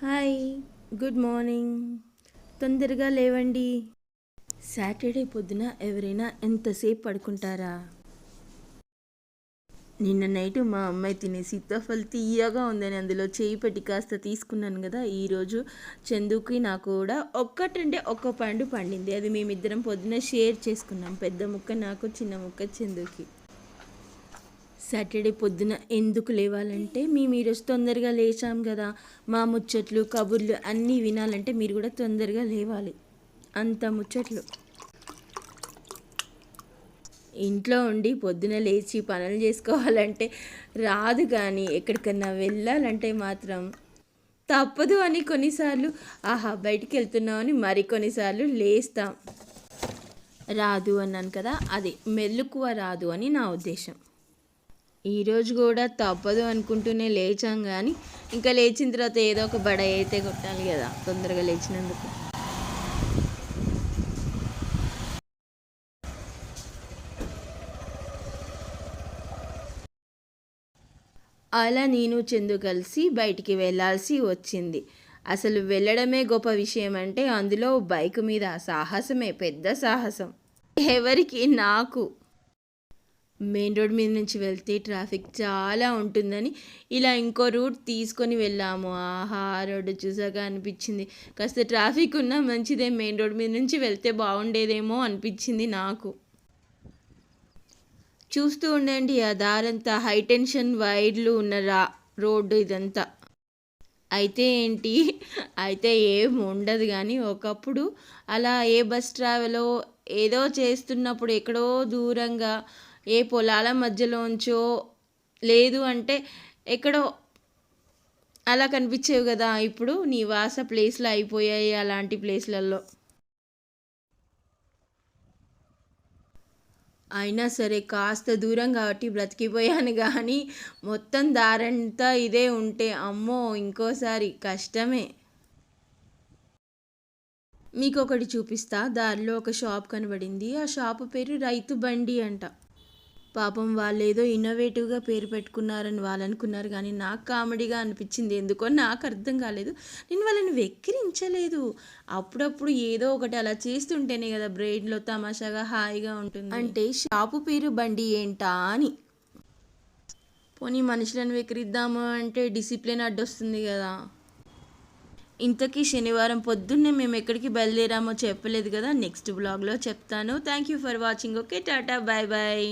Hi. Good morning. తొందరగా లేవండి. Saturday పొద్దున ఎవరైనా ఎంతసేపు పడుకుంటారా? నిన్న నైట్ మా అమ్మాయి తినే సీతాఫల్ తీయగా ఉందని అందులో చేయి పెట్టి కాస్త తీసుకున్నాను కదా ఈరోజు చందుకి నాకు కూడా ఒక్కటంటే ఒక్క పండు పండింది. అది మేమిద్దరం పొద్దున షేర్ చేసుకున్నాం పెద్ద ముక్క నాకు చిన్న ముక్క చందుకి. సాటర్డే పొద్దున ఎందుకు లేవాలంటే మేము ఈరోజు తొందరగా లేచాం కదా. మా ముచ్చట్లు కబుర్లు అన్నీ వినాలంటే మీరు కూడా తొందరగా లేవాలి. అంత ముచ్చట్లు. ఇంట్లో ఉండి పొద్దున లేచి పనులు చేసుకోవాలంటే రాదు కానీ ఎక్కడికన్నా వెళ్ళాలంటే మాత్రం తప్పదు అని కొన్నిసార్లు ఆహా బయటికి వెళ్తున్నామని మరి కొన్నిసార్లు లేస్తాం. రాదు అన్నాను కదా అది మెల్లుకువ రాదు అని నా ఉద్దేశం. ఈరోజు కూడా తప్పదు అనుకుంటూనే లేచాం కానీ ఇంకా లేచిన తర్వాత ఏదో ఒక బడ అయితే కొట్టాలి కదా తొందరగా లేచినందుకు. అలా నేను చందు కలిసి బయటికి వెళ్ళాల్సి వచ్చింది. అసలు వెళ్ళడమే గొప్ప విషయం అంటే అందులో బైక్ మీద సాహసమే పెద్ద సాహసం. ఎవరికి? నాకు. మెయిన్ రోడ్ మీద నుంచి వెళ్తే ట్రాఫిక్ చాలా ఉంటుందని ఇలా ఇంకో రూట్ తీసుకొని వెళ్ళాము. ఆహా రోడ్డు చూసాక అనిపించింది. కాస్త ట్రాఫిక్ ఉన్నా మంచిదే మెయిన్ రోడ్ మీద నుంచి వెళ్తే బాగుండేదేమో అనిపించింది నాకు. చూస్తూ ఉండండి ఆ దారంతా హైటెన్షన్ వైర్లు ఉన్న రా రోడ్డు ఇదంతా. అయితే ఏంటి? అయితే ఏం ఉండదు కానీ ఒకప్పుడు అలా ఏ బస్ ట్రావెలో ఏదో చేస్తున్నప్పుడు ఎక్కడో దూరంగా ఏ పొలాల మధ్యలోంచో లేదు అంటే ఎక్కడో అలా కనిపించేవి కదా ఇప్పుడు నివాస ప్లేస్లు అయిపోయాయి అలాంటి ప్లేస్లలో. అయినా సరే కాస్త దూరం కాబట్టి బ్రతికిపోయాను కానీ మొత్తం దారంతా ఇదే ఉంటే అమ్మో ఇంకోసారి కష్టమే. మీకు ఒకటి చూపిస్తా దారిలో ఒక షాప్ కనబడింది. ఆ షాపు పేరు రైతు బండి అంట. పాపం వాళ్ళు ఏదో ఇన్నోవేటివ్గా పేరు పెట్టుకున్నారని వాళ్ళు అనుకున్నారు కానీ నాకు కామెడీగా అనిపించింది. ఎందుకో నాకు అర్థం కాలేదు. నేను వాళ్ళని వెక్కిరించలేదు. అప్పుడప్పుడు ఏదో ఒకటి అలా చేస్తుంటేనే కదా బ్రెయిన్లో తమాషాగా హాయిగా ఉంటుంది. అంటే షాపు పేరు బండి ఏంటా అని. పోనీ మనుషులను వెక్కిరిద్దాము అంటే డిసిప్లిన్ అడ్డొస్తుంది కదా. ఇంతకీ శనివారం పొద్దున్నే మేము ఎక్కడికి బయలుదేరామో చెప్పలేదు కదా. నెక్స్ట్ బ్లాగ్లో చెప్తాను. Thank you for watching okay tata bye bye